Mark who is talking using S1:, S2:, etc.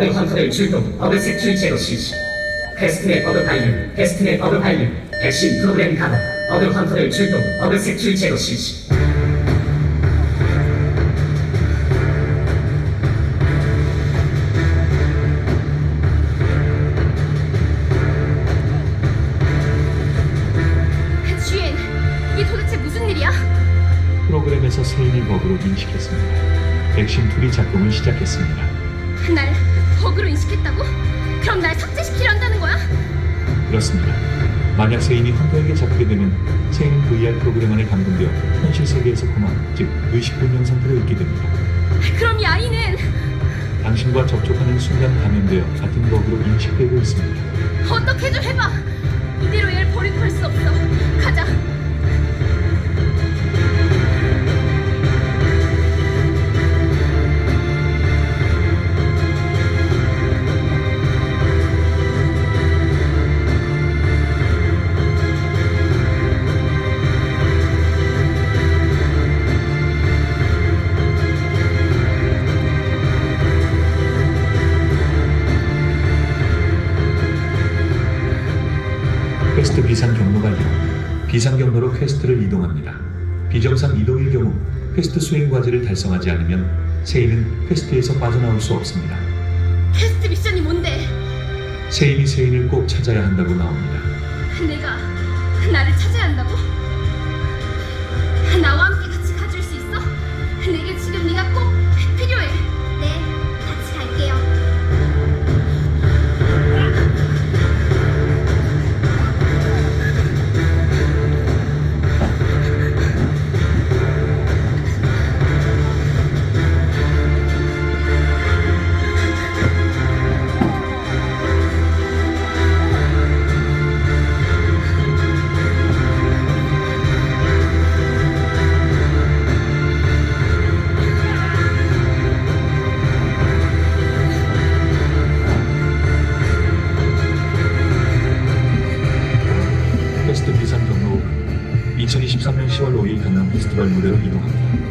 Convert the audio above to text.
S1: 어느 헌터를 출동, 어느 색출 제로 실시. 패스트넷 어느 발림, 패스트넷 어느 발림. 핵심 프로그램 가동, 어느 헌터를 출동, 어느 색출 제로 실시.
S2: 주인, 이게 도대체 무슨 일이야?
S3: 프로그램에서 세인을 버그로 인식했습니다. 백신 툴이 작동을 시작했습니다.
S2: 날 버그로 인식했다고? 그럼 날 삭제시키려 한다는 거야?
S3: 그렇습니다. 만약 세인이 헌터에게 잡히게 되면 세인은 VR 프로그램 안에 감금되어 현실 세계에서 코마, 즉 의식 불명 상태로 있게 됩니다.
S2: 그럼 이 아이는
S3: 당신과 접촉하는 순간 감염되어 같은 버그로 인식되고 있습니다.
S2: 어떻게 좀 해봐.
S3: 퀘스트 비상 경로 발견. 비상 경로로 퀘스트를 이동합니다. 비정상 이동일 경우 퀘스트 수행 과제를 달성하지 않으면 세인은 퀘스트에서 빠져나올 수 없습니다.
S2: 퀘스트 미션이 뭔데?
S3: 세인이 세인을 꼭 찾아야 한다고 나옵니다.
S2: 내가 나를 찾아야 한다고?
S3: 2023년 10월 5일 강남 페스티벌 무대로 이동합니다.